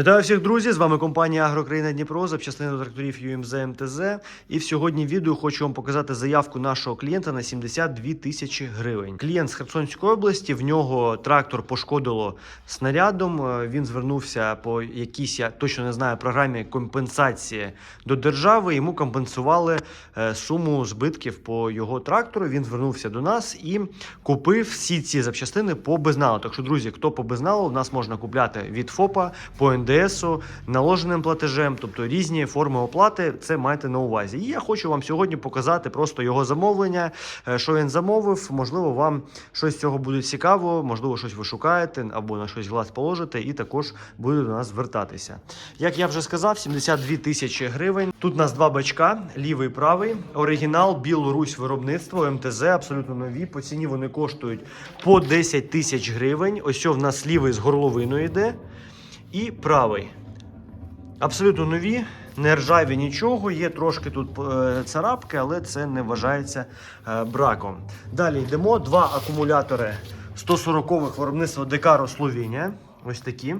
Вітаю всіх, друзі! З вами компанія Агрокраїна Дніпро, запчастини до тракторів UMZ МТЗ. І в сьогодні відео хочу вам показати заявку нашого клієнта на 72 тисячі гривень. Клієнт з Херсонської області, в нього трактор пошкодило снарядом. Е, Він звернувся по якійсь, я точно не знаю, програмі компенсації до держави. Йому компенсували е, суму збитків по його трактору. Він звернувся до нас і купив всі ці запчастини по безналу. Так що, друзі, хто по безналу, нас можна купляти від ФОПа по НДСу, наложеним платежем, тобто різні форми оплати. Це майте на увазі. І я хочу вам сьогодні показати просто його замовлення, е, що він замовив. Можливо, вам щось з цього буде цікаво, можливо, щось ви шукаєте або на щось глаз положите, і також буде до нас звертатися. Як я вже сказав, 72 тисячі гривень. Тут у нас два бачка, лівий і правий. Оригінал Білорусь виробництво МТЗ, абсолютно нові. По ціні вони коштують по 10 тисяч гривень. Ось що в нас лівий з горловиною йде. І правий. Абсолютно нові, не ржаві нічого. Є трошки тут е, царапки, але це не вважається е, браком. Далі йдемо. Два акумулятори 140-х виробництва Декаро Словінія. Ось такі.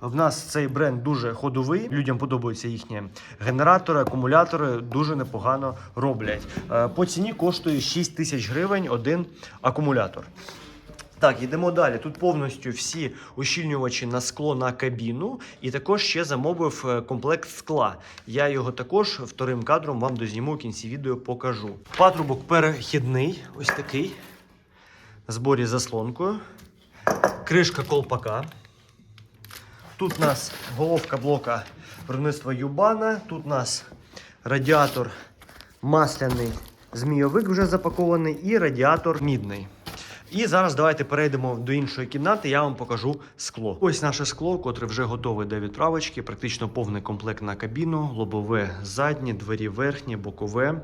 В нас цей бренд дуже ходовий. Людям подобаються їхні генератори, акумулятори дуже непогано роблять. Е, По ціні коштує 6 тисяч гривень один акумулятор. Так, йдемо далі. Тут повністю всі ущільнювачі на скло на кабіну, і також ще замовив е, комплект скла. Я його також вторим кадром вам дозніму в кінці відео покажу. Патрубок перехідний, ось такий. Зборі з заслонкою. Кришка колпака. Тут у нас головка блока виробництва Юбана. Тут у нас радіатор масляний змійовик вже запакований, і радіатор мідний. І зараз давайте перейдемо до іншої кімнати. Я вам покажу скло. Ось наше скло, котре вже готове до відправочки. Практично повний комплект на кабіну, лобове заднє, двері верхнє, бокове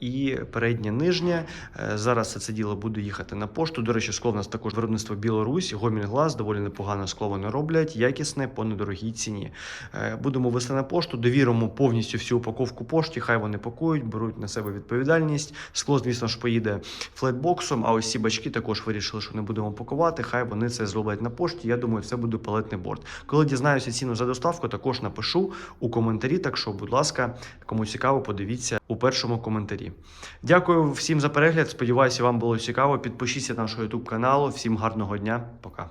і переднє нижнє. Е, Зараз це діло буде їхати на пошту. До речі, скло в нас також виробництво Білорусь, Гоміль Глаз, доволі непогане скло вони роблять, якісне по недорогій ціні. Е, Будемо вести на пошту, довіримо повністю всю упаковку пошті. Хай вони пакують, беруть на себе відповідальність. Скло, звісно ж, поїде флетбоксом. А ось ці бачки також вирішили, що не будемо пакувати. Хай вони це зроблять на пошті. Я думаю, це буде палетний борт. Коли дізнаюся ціну за доставку, також напишу у коментарі. Так що, будь ласка, кому цікаво, подивіться у першому коментарі. Дякую всім за перегляд. Сподіваюся, вам було цікаво. Підпишіться на наш YouTube каналу. Всім гарного дня. Пока.